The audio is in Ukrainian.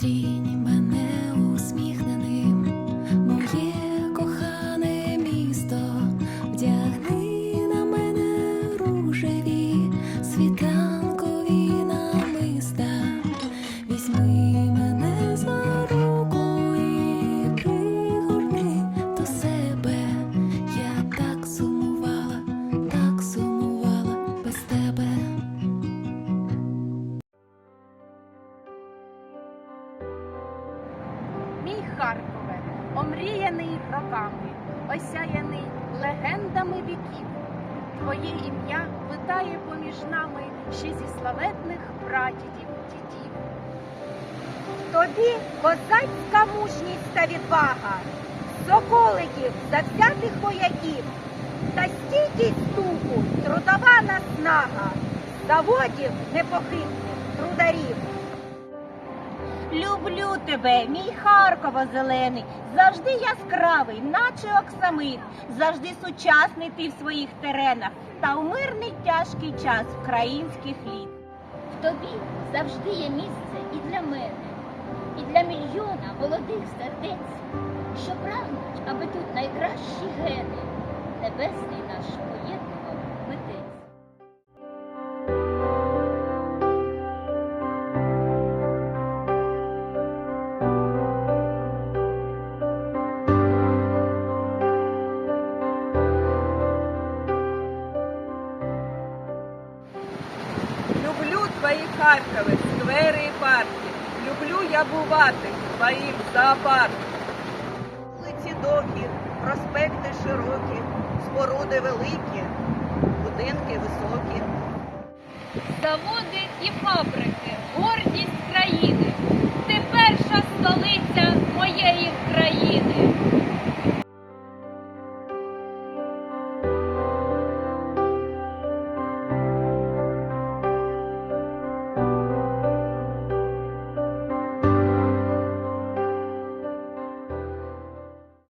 зустрінь мене усміхнене. Роками, осяяний легендами віків. Твоє ім'я витає поміж нами ще зі славетних прадідів дідів. Тобі козацька мужність та відвага, соколиків завзятих вояків, та стійкість духу, трудова наснага, заводів непохитних трударів. Люблю тебе, мій Харково зелений, завжди яскравий, наче оксамит, завжди сучасний ти в своїх теренах, та в мирний тяжкий час українських літ. В тобі завжди є місце і для мене, і для мільйона молодих сердець, що прагнуть, аби тут найкращі гени небесний твої Харкови, сквери і парки. Люблю я бувати твоїм твоїх зоопарках. Вулиці довгі, проспекти широкі, споруди великі, будинки високі. Заводи і фабрики.